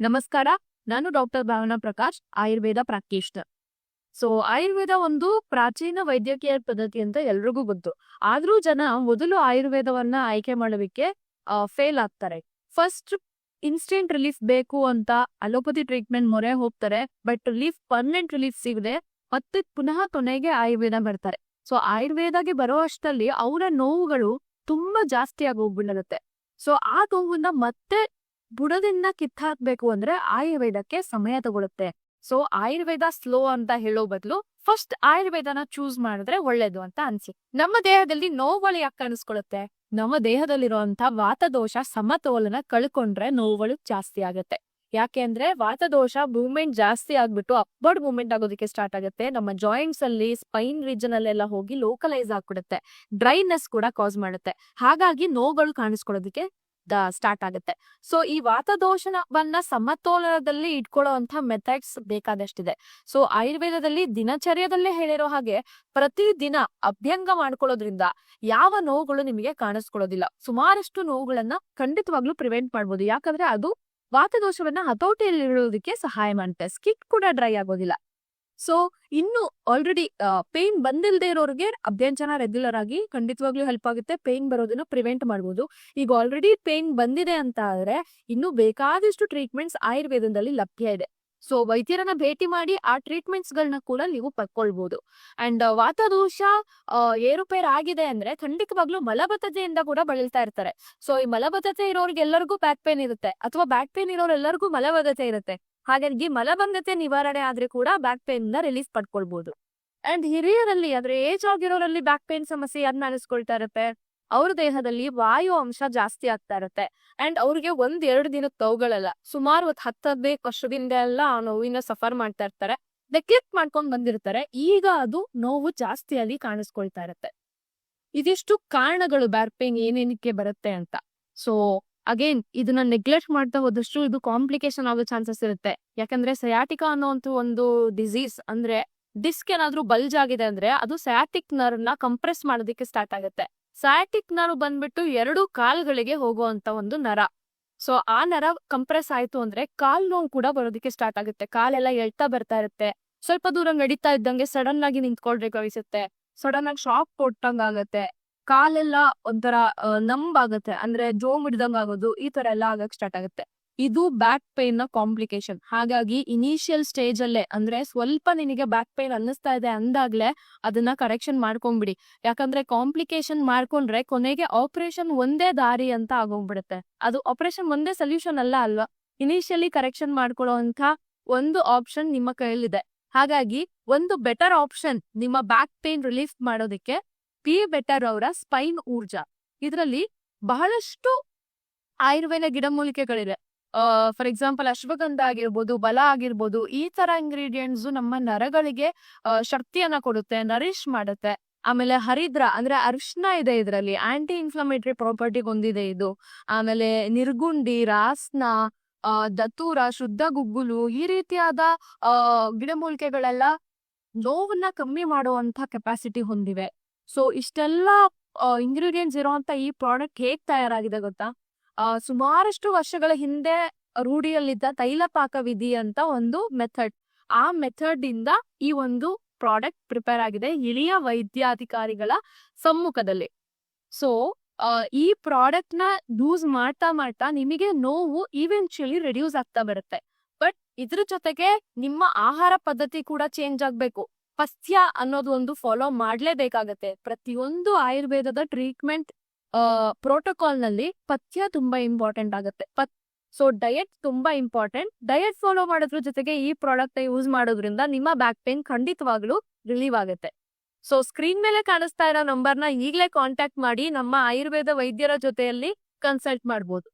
ನಮಸ್ಕಾರ, ನಾನು doctor Bhavana Prakash, Ayurveda practitioner. So, Ayurveda ಒಂದು ಪ್ರಾಚೀನ ವೈದ್ಯಕೀಯ ಪದ್ಧತಿ ಅಂತ ಎಲ್ರಿಗೂ ಗೊತ್ತು. ಆದ್ರೂ ಜನ ಮೊದಲು ಆಯುರ್ವೇದವನ್ನ ಆಯ್ಕೆ ಮಾಡೋದಕ್ಕೆ ಫೇಲ್ ಆಗ್ತಾರೆ. ಫಸ್ಟ್ ಇನ್ಸ್ಟೆಂಟ್ ರಿಲೀಫ್ ಬೇಕು ಅಂತ ಅಲೋಪತಿ ಟ್ರೀಟ್ಮೆಂಟ್ ಮೊರೆ ಹೋಗ್ತಾರೆ ಬಟ್ ರಿಲೀಫ್ ಪರ್ಮನೆಂಟ್ ರಿಲೀಫ್ ಸಿಗದೆ ಮತ್ತೆ ಪುನಃ ಕೊನೆಗೆ ಆಯುರ್ವೇದ ಬರ್ತಾರೆ ಸೊ ಆಯುರ್ವೇದಗೆ ಬರೋ ಅಷ್ಟರಲ್ಲಿ ಅವರ ನೋವುಗಳು ತುಂಬಾ ಜಾಸ್ತಿ ಆಗಿ ಹೋಗ್ಬಿಟ್ಟಿರುತ್ತೆ ಸೊ, ಆ ನೋವನ್ನ ಮತ್ತೆ ಬುಡದಿಂದ ಕಿತ್ತಾಕ್ಬೇಕು ಅಂದ್ರೆ ಆಯುರ್ವೇದಕ್ಕೆ ಸಮಯ ತಗೊಳುತ್ತೆ. ಸೊ ಆಯುರ್ವೇದ ಸ್ಲೋ ಅಂತ ಹೇಳೋ ಬದಲು ಫಸ್ಟ್ ಆಯುರ್ವೇದನ ಚೂಸ್ ಮಾಡಿದ್ರೆ ಒಳ್ಳೇದು ಅಂತ ಅನ್ಸಿ. ನಮ್ಮ ದೇಹದಲ್ಲಿ ನೋವುಗಳು ಯಾಕೆ ಕಾಣಿಸ್ಕೊಳ್ಳುತ್ತೆ ನಮ್ಮ ದೇಹದಲ್ಲಿರುವಂತ ವಾತದೋಷ ಸಮತೋಲನ ಕಳ್ಕೊಂಡ್ರೆ ನೋವುಗಳು ಜಾಸ್ತಿ ಆಗುತ್ತೆ. ಯಾಕೆ ಅಂದ್ರೆ ವಾತದೋಷ ಮೂವ್ಮೆಂಟ್ ಜಾಸ್ತಿ ಆಗ್ಬಿಟ್ಟು ಅಪ್ವರ್ಡ್ ಮೂವ್ಮೆಂಟ್ ಆಗೋದಕ್ಕೆ ಸ್ಟಾರ್ಟ್ ಆಗುತ್ತೆ. ನಮ್ಮ ಜಾಯಿಂಟ್ಸ್ ಅಲ್ಲಿ ಸ್ಪೈನ್ ರೀಜನ್ ಅಲ್ಲೆಲ್ಲ ಹೋಗಿ ಲೋಕಲೈಸ್ ಆಗ್ಬಿಡುತ್ತೆ. ಡ್ರೈನೆಸ್ ಕೂಡ ಕಾಸ್ ಮಾಡುತ್ತೆ. ಹಾಗಾಗಿ ನೋವುಗಳು ಕಾಣಿಸ್ಕೊಳ್ಳೋದಕ್ಕೆ ಸ್ಟಾರ್ಟ್ ಆಗುತ್ತೆ. ಸೊ, ಈ ವಾತದೋಷವನ್ನ ಸಮತೋಲನದಲ್ಲಿ ಇಟ್ಕೊಳ್ಳುವಂತ ಮೆಥಡ್ಸ್ ಬೇಕಾದಷ್ಟಿದೆ. ಸೊ, ಆಯುರ್ವೇದದಲ್ಲಿ ದಿನಚರ್ಯದಲ್ಲೇ ಹೇಳಿರೋ ಹಾಗೆ ಪ್ರತಿದಿನ ಅಭ್ಯಂಗ ಮಾಡ್ಕೊಳ್ಳೋದ್ರಿಂದ ಯಾವ ನೋವುಗಳು ನಿಮಗೆ ಕಾಣಿಸ್ಕೊಳ್ಳೋದಿಲ್ಲ. ಸುಮಾರಷ್ಟು ನೋವುಗಳನ್ನ ಖಂಡಿತವಾಗ್ಲೂ ಪ್ರಿವೆಂಟ್ ಮಾಡ್ಬೋದು. ಯಾಕಂದ್ರೆ ಅದು ವಾತದೋಷವನ್ನ ಹತೋಟಿಯಲ್ಲಿ ಇಡೋದಕ್ಕೆ ಸಹಾಯ ಮಾಡುತ್ತೆ. ಸ್ಕಿನ್ ಕೂಡ ಡ್ರೈ ಆಗೋದಿಲ್ಲ. ಸೊ ಇನ್ನು ಆಲ್ರೆಡಿ ಪೇನ್ ಬಂದಿಲ್ಲದೆ ಇರೋರಿಗೆ ಅಭ್ಯಂಚನ ರೆಗ್ಯುಲರ್ ಆಗಿ ಖಂಡಿತವಾಗ್ಲೂ ಹೆಲ್ಪ್ ಆಗುತ್ತೆ. ಪೇನ್ ಬರೋದನ್ನ ಪ್ರಿವೆಂಟ್ ಮಾಡ್ಬೋದು. ಈಗ ಆಲ್ರೆಡಿ ಪೇನ್ ಬಂದಿದೆ ಅಂತ ಆದ್ರೆ ಇನ್ನು ಬೇಕಾದಷ್ಟು ಟ್ರೀಟ್ಮೆಂಟ್ಸ್ ಆಯುರ್ವೇದದಲ್ಲಿ ಲಭ್ಯ ಇದೆ. ಸೊ ವೈದ್ಯರನ್ನ ಭೇಟಿ ಮಾಡಿ ಆ ಟ್ರೀಟ್ಮೆಂಟ್ಸ್ ಗಳನ್ನ ಕೂಡ ನೀವು ಪಡ್ಕೊಳ್ಬಹುದು ಅಂಡ್ ವಾತದೋಷ ಏರುಪೇರು ಆಗಿದೆ ಅಂದ್ರೆ ಖಂಡಿತವಾಗ್ಲೂ ಮಲಬದ್ಧತೆಯಿಂದ ಕೂಡ ಬಳಲ್ತಾ ಇರ್ತಾರೆ. ಸೊ ಈ ಮಲಬದ್ಧತೆ ಇರೋರಿಗೆ ಎಲ್ಲರಿಗೂ ಬ್ಯಾಕ್ ಪೇನ್ ಇರುತ್ತೆ. ಅಥವಾ ಬ್ಯಾಕ್ ಪೇನ್ ಇರೋರೆಲ್ಲರಿಗೂ ಮಲಬದ್ಧತೆ ಇರುತ್ತೆ. ಹಾಗಾಗಿ ಮಲಬಂಧತೆ ನಿವಾರಣೆ ಆದ್ರೆ ಕೂಡ ಬ್ಯಾಕ್ ಪೇನ್ನ ರಿಲೀಸ್ ಪಡ್ಕೊಳ್ಬಹುದು ಅಂಡ್ ಹಿರಿಯರಲ್ಲಿ ಅಂದ್ರೆ ಏಜ್ ಆಗಿರೋರಲ್ಲಿ ಬ್ಯಾಕ್ ಪೇನ್ ಸಮಸ್ಯೆ ಯಾರು ಅನಿಸ್ಕೊಳ್ತಾ ಇರುತ್ತೆ? ಅವ್ರ ದೇಹದಲ್ಲಿ ವಾಯು ಅಂಶ ಜಾಸ್ತಿ ಆಗ್ತಾ ಇರುತ್ತೆ. ಅಂಡ್ ಅವ್ರಿಗೆ ಒಂದ್ ಎರಡು ದಿನದ ನೋವುಗಳಲ್ಲ, ಸುಮಾರು ಒಂದ್ ಹತ್ತು ಹದಿನೈದು ವರ್ಷದಿಂದ ಎಲ್ಲ ಆ ನೋವಿನ ಸಫರ್ ಮಾಡ್ತಾ ಇರ್ತಾರೆ. ನೆಗ್ಲೆಕ್ಟ್ ಮಾಡ್ಕೊಂಡ್ ಬಂದಿರ್ತಾರೆ. ಈಗ ಅದು ನೋವು ಜಾಸ್ತಿಯಾಗಿ ಕಾಣಿಸ್ಕೊಳ್ತಾ ಇರುತ್ತೆ. ಇದಿಷ್ಟು ಕಾರಣಗಳು ಬ್ಯಾಕ್ ಪೇನ್ ಏನೇನಕ್ಕೆ ಬರುತ್ತೆ ಅಂತ. ಸೊ ಅಗೇನ್ ಇದನ್ನ ನೆಗ್ಲೆಕ್ಟ್ ಮಾಡ್ತಾ ಹೋದಷ್ಟು ಇದು ಕಾಂಪ್ಲಿಕೇಶನ್ ಆಗೋ ಚಾನ್ಸಸ್ ಇರುತ್ತೆ. ಯಾಕಂದ್ರೆ ಸಯಾಟಿಕಾ ಅನ್ನೋಂತ ಒಂದು ಡಿಸೀಸ್ ಅಂದ್ರೆ ಡಿಸ್ಕ್ ಏನಾದ್ರೂ ಬಲ್ಜ್ ಆಗಿದೆ ಅಂದ್ರೆ ಅದು ಸಯಾಟಿಕ್ ನರ್ವ್ನ ಕಂಪ್ರೆಸ್ ಮಾಡೋದಕ್ಕೆ ಸ್ಟಾರ್ಟ್ ಆಗುತ್ತೆ. ಸಯಾಟಿಕ್ ನರ್ವ್ ಬಂದ್ಬಿಟ್ಟು ಎರಡು ಕಾಲ್ಗಳಿಗೆ ಹೋಗುವಂತ ಒಂದು ನರ. ಸೊ ಆ ನರ ಕಂಪ್ರೆಸ್ ಆಯ್ತು ಅಂದ್ರೆ ಕಾಲ್ ನೋವು ಕೂಡ ಬರೋದಕ್ಕೆ ಸ್ಟಾರ್ಟ್ ಆಗುತ್ತೆ. ಕಾಲೆಲ್ಲ ಎಳ್ತಾ ಬರ್ತಾ ಇರುತ್ತೆ. ಸ್ವಲ್ಪ ದೂರ ನಡೀತಾ ಇದ್ದಂಗೆ ಸಡನ್ ಆಗಿ ನಿಂತ್ಕೊಳ್ಬೇಕಾಗಿಸುತ್ತೆ ಸಡನ್ ಆಗಿ ಶಾಕ್ ಕೊಟ್ಟಂಗ ಆಗತ್ತೆ ಕಾಲೆಲ್ಲ ಒಂಥರ ನಂಬಾಗತ್ತೆ ಅಂದ್ರೆ ಜೋಮ್ ಹಿಡ್ದಂಗ್ ಆಗೋದು ಈ ತರ ಎಲ್ಲ ಆಗಕ್ ಸ್ಟಾರ್ಟ್ ಆಗುತ್ತೆ. ಇದು ಬ್ಯಾಕ್ ಪೇನ್ನ ಕಾಂಪ್ಲಿಕೇಶನ್ ಹಾಗಾಗಿ ಇನಿಷಿಯಲ್ ಸ್ಟೇಜ್ ಅಲ್ಲೇ, ಅಂದ್ರೆ ಸ್ವಲ್ಪ ನಿನಗೆ ಬ್ಯಾಕ್ ಪೇನ್ ಅನ್ನಿಸ್ತಾ ಇದೆ ಅಂದಾಗ್ಲೇ ಅದನ್ನ ಕರೆಕ್ಷನ್ ಮಾಡ್ಕೊಂಡ್ಬಿಡಿ ಯಾಕಂದ್ರೆ ಕಾಂಪ್ಲಿಕೇಶನ್ ಮಾಡ್ಕೊಂಡ್ರೆ ಕೊನೆಗೆ ಆಪರೇಷನ್ ಒಂದೇ ದಾರಿ ಅಂತ ಆಗೋಗ್ಬಿಡುತ್ತೆ. ಅದು ಆಪರೇಷನ್ ಒಂದೇ ಸೊಲ್ಯೂಷನ್ ಅಲ್ಲ ಅಲ್ವಾ? ಇನಿಷಿಯಲಿ ಕರೆಕ್ಷನ್ ಮಾಡ್ಕೊಳ್ಳೋಂತ ಒಂದು ಆಪ್ಷನ್ ನಿಮ್ಮ ಕೈಯಲ್ಲಿದೆ. ಹಾಗಾಗಿ ಒಂದು ಬೆಟರ್ ಆಪ್ಷನ್ ನಿಮ್ಮ ಬ್ಯಾಕ್ ಪೇನ್ ರಿಲೀಫ್ ಮಾಡೋದಕ್ಕೆ ಪಿ ಬೆಟರ್ ಅವರ ಸ್ಪೈನ್ ಊರ್ಜಾ. ಇದರಲ್ಲಿ ಬಹಳಷ್ಟು ಆಯುರ್ವೇದ ಗಿಡಮೂಲಿಕೆಗಳಿದೆ ಫಾರ್ ಎಕ್ಸಾಂಪಲ್ ಅಶ್ವಗಂಧ ಆಗಿರ್ಬೋದು, ಬಲ ಆಗಿರ್ಬೋದು, ಈ ತರ ಇಂಗ್ರೀಡಿಯೆಂಟ್ಸ್ ನಮ್ಮ ನರಗಳಿಗೆ ಶಕ್ತಿಯನ್ನ ಕೊಡುತ್ತೆ ನರಿಶ್ ಮಾಡುತ್ತೆ. ಆಮೇಲೆ ಹರಿದ್ರ ಅಂದ್ರೆ ಅರಿಶಿನ ಇದೆ ಇದರಲ್ಲಿ ಆಂಟಿ ಇನ್ಫ್ಲಮೇಟರಿ ಪ್ರಾಪರ್ಟಿ ಹೊಂದಿದೆ ಇದು. ಆಮೇಲೆ ನಿರ್ಗುಂಡಿ, ರಾಸ್ನ ದತ್ತೂರ ಶುದ್ಧ ಗುಗ್ಗುಲು, ಈ ರೀತಿಯಾದ ಗಿಡಮೂಲಿಕೆಗಳೆಲ್ಲ ನೋವನ್ನ ಕಮ್ಮಿ ಮಾಡುವಂತ ಕೆಪಾಸಿಟಿ ಹೊಂದಿವೆ. ಸೊ ಇಷ್ಟೆಲ್ಲ ಇಂಗ್ರೀಡಿಯೆಂಟ್ಸ್ ಇರುವಂತ ಈ ಪ್ರಾಡಕ್ಟ್ ಹೇಗ್ ತಯಾರಾಗಿದೆ ಗೊತ್ತಾ? ಸುಮಾರಷ್ಟು ವರ್ಷಗಳ ಹಿಂದೆ ರೂಢಿಯಲ್ಲಿದ್ದ ತೈಲ ವಿಧಿ ಅಂತ ಒಂದು ಮೆಥಡ್ ಆ ಮೆಥಡ್ ಇಂದ ಈ ಒಂದು ಪ್ರಾಡಕ್ಟ್ ಪ್ರಿಪೇರ್ ಆಗಿದೆ ಹಿರಿಯ ವೈದ್ಯಾಧಿಕಾರಿಗಳ ಸಮ್ಮುಖದಲ್ಲಿ. ಸೊ ಈ ಪ್ರಾಡಕ್ಟ್ನ ಯೂಸ್ ಮಾಡ್ತಾ ಮಾಡ್ತಾ ನಿಮಗೆ ನೋವು ಈವೆನ್ಚುಲಿ ರಿಡ್ಯೂಸ್ ಆಗ್ತಾ ಬರುತ್ತೆ. ಬಟ್ ಇದ್ರ ಜೊತೆಗೆ ನಿಮ್ಮ ಆಹಾರ ಪದ್ಧತಿ ಕೂಡ ಚೇಂಜ್ ಆಗ್ಬೇಕು. ಪಥ್ಯ ಅನ್ನೋದು ಒಂದು ಫಾಲೋ ಮಾಡ್ಲೇಬೇಕಾಗತ್ತೆ. ಪ್ರತಿಯೊಂದು ಆಯುರ್ವೇದದ ಟ್ರೀಟ್ಮೆಂಟ್ ಪ್ರೋಟೋಕಾಲ್ನಲ್ಲಿ ಪಥ್ಯ ತುಂಬಾ ಇಂಪಾರ್ಟೆಂಟ್ ಆಗುತ್ತೆ. ಸೊ ಡಯಟ್ ತುಂಬಾ ಇಂಪಾರ್ಟೆಂಟ್ ಡಯಟ್ ಫಾಲೋ ಮಾಡೋದ್ರ ಜೊತೆಗೆ ಈ ಪ್ರಾಡಕ್ಟ್ ಯೂಸ್ ಮಾಡೋದ್ರಿಂದ ನಿಮ್ಮ ಬ್ಯಾಕ್ ಪೇನ್ ಖಂಡಿತವಾಗ್ಲೂ ರಿಲೀವ್ ಆಗುತ್ತೆ. ಸೊ ಸ್ಕ್ರೀನ್ ಮೇಲೆ ಕಾಣಿಸ್ತಾ ಇರೋ ನಂಬರ್ನ ಈಗಲೇ ಕಾಂಟ್ಯಾಕ್ಟ್ ಮಾಡಿ ನಮ್ಮ ಆಯುರ್ವೇದ ವೈದ್ಯರ ಜೊತೆಯಲ್ಲಿ ಕನ್ಸಲ್ಟ್ ಮಾಡ್ಬೋದು.